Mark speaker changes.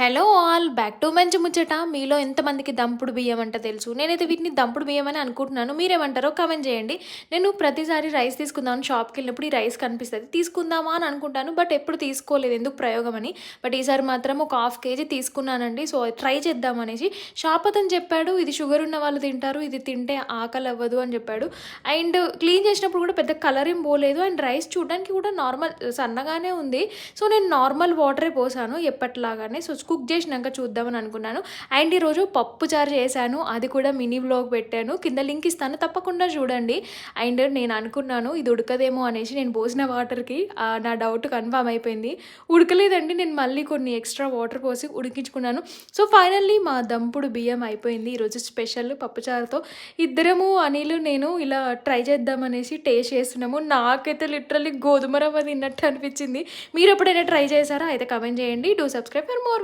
Speaker 1: Hello all back to మంచి ముచ్చట. మీలో ఎంతమందికి దంపుడు బియ్యం అంట తెలుసు? నేనైతే వీటిని దంపుడు బియ్యం అని అనుకుంటున్నాను. మీరేమంటారో కమెంట్ చేయండి. నేను ప్రతిసారి రైస్ తీసుకుందామని షాప్కి వెళ్ళినప్పుడు ఈ రైస్ కనిపిస్తుంది. తీసుకుందామా అని అనుకుంటాను బట్ ఎప్పుడు తీసుకోలేదు. ఎందుకు ప్రయోగం అని? బట్ ఈసారి మాత్రం ఒక హాఫ్ కేజీ తీసుకున్నానండి. సో ట్రై చేద్దాం అనేసి. షాప్ అతను చెప్పాడు ఇది షుగర్ ఉన్న వాళ్ళు తింటారు ఇది తింటే ఆకలి అవ్వదు అని చెప్పాడు. అండ్ క్లీన్ చేసినప్పుడు కూడా పెద్ద కలర్ ఏం పోలేదు. అండ్ రైస్ చూడడానికి కూడా నార్మల్ సన్నగానే ఉంది. సో నేను నార్మల్ వాటరే పోసాను ఎప్పటిలాగానే. సో కుక్ చేసినాక చూద్దామని అనుకున్నాను. అండ్ ఈరోజు పప్పు చారు చేశాను. అది కూడా మినీ బ్లాగ్ పెట్టాను. కింద లింక్ ఇస్తాను. తప్పకుండా చూడండి. అండ్ నేను అనుకున్నాను ఇది ఉడకదేమో అనేసి నేను పోసిన వాటర్కి నా డౌట్ కన్ఫామ్ అయిపోయింది. ఉడకలేదండి. నేను మళ్ళీ కొన్ని ఎక్స్ట్రా వాటర్ పోసి ఉడికించుకున్నాను. సో ఫైనల్లీ మా దంపుడు బియ్యం అయిపోయింది. ఈరోజు స్పెషల్ పప్పుచారుతో ఇద్దరము అనిలు నేను ఇలా ట్రై చేద్దామనేసి టేస్ట్ చేస్తున్నాము. నాకైతే లిటరల్లీ గోధుమ రవ్వ తిన్నట్టు అనిపించింది. మీరు ఎప్పుడైనా ట్రై చేశారా? అయితే కమెంట్ చేయండి. Do subscribe for more